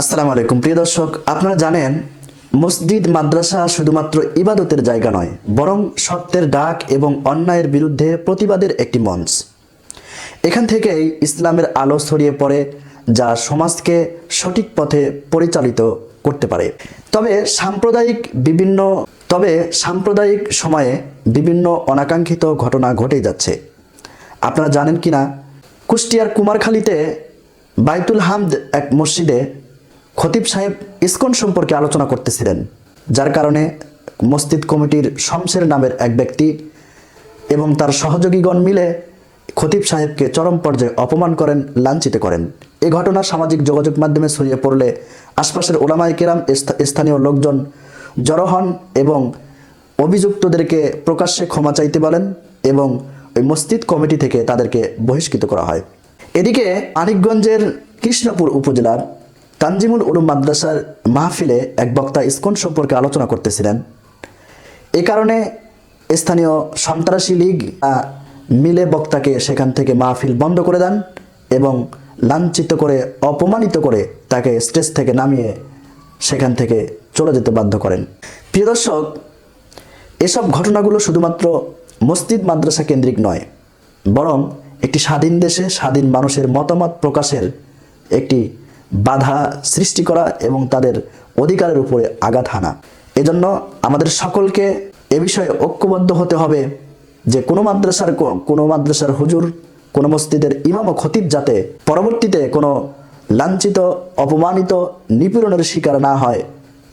আসসালামু আলাইকুম। প্রিয় দর্শক, আপনারা জানেন, মসজিদ, মাদ্রাসা শুধুমাত্র ইবাদতের জায়গা নয়, বরং সত্যের ডাক এবং অন্যায়ের বিরুদ্ধে প্রতিবাদের একটি মঞ্চ। এখান থেকেই ইসলামের আলো ছড়িয়ে পড়ে, যা সমাজকে সঠিক পথে পরিচালিত করতে পারে। তবে সাম্প্রদায়িক বিভিন্ন, তবে সাম্প্রদায়িক সময়ে বিভিন্ন অনাকাঙ্ক্ষিত ঘটনা ঘটে যাচ্ছে। আপনারা জানেন কি না কুষ্টিয়ার কুমারখালীতে বাইতুল হামদ এক মসজিদে খতিব সাহেব ইসকন সম্পর্কে আলোচনা করতেছিলেন, যার কারণে মসজিদ কমিটির শমশের নামের এক ব্যক্তি এবং তার সহযোগীগণ মিলে খতিব সাহেবকে চরম পর্যায়ে অপমান করেন, লাঞ্ছিত করেন। এ ঘটনা সামাজিক যোগাযোগ মাধ্যমে ছড়িয়ে পড়লে আশপাশের ওলামাই কেরাম স্থানীয় লোকজন জড়ো হন এবং অভিযুক্তদেরকে প্রকাশ্যে ক্ষমা চাইতে বলেন এবং ওই মসজিদ কমিটি থেকে তাদেরকে বহিষ্কৃত করা হয়। এদিকে মানিকগঞ্জের কৃষ্ণপুর উপজেলার তানজিমুল উলুম মাদ্রাসার মাহফিলে এক বক্তা ইসকন সম্পর্কে আলোচনা করতেছিলেন। এ কারণে স্থানীয় সন্ত্রাসী লীগ মিলে বক্তাকে সেখান থেকে মাহফিল বন্ধ করে দেন এবং লাঞ্ছিত করে, অপমানিত করে তাকে স্টেজ থেকে নামিয়ে সেখান থেকে চলে যেতে বাধ্য করেন। প্রিয় দর্শক, এসব ঘটনাগুলো শুধুমাত্র মসজিদ মাদ্রাসা কেন্দ্রিক নয়, বরং একটি স্বাধীন দেশে স্বাধীন মানুষের মতামত প্রকাশের একটি বাধা সৃষ্টি করা এবং তাদের অধিকারের উপরে আঘাত হানা। এজন্য আমাদের সকলকে এ বিষয়ে ঐক্যবদ্ধ হতে হবে যে কোনো মাদ্রাসার কোনো মাদ্রাসার হুজুর, কোনো মসজিদের ইমাম ও খতিব যাতে পরবর্তীতে কোনো লাঞ্ছিত, অপমানিত, নিপীড়নের শিকার না হয়।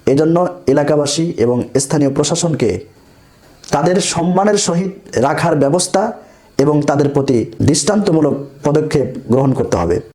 এজন্য এলাকাবাসী এবং স্থানীয় প্রশাসনকে তাদের সম্মানের সহিত রাখার ব্যবস্থা এবং তাদের প্রতি দৃষ্টান্তমূলক পদক্ষেপ গ্রহণ করতে হবে।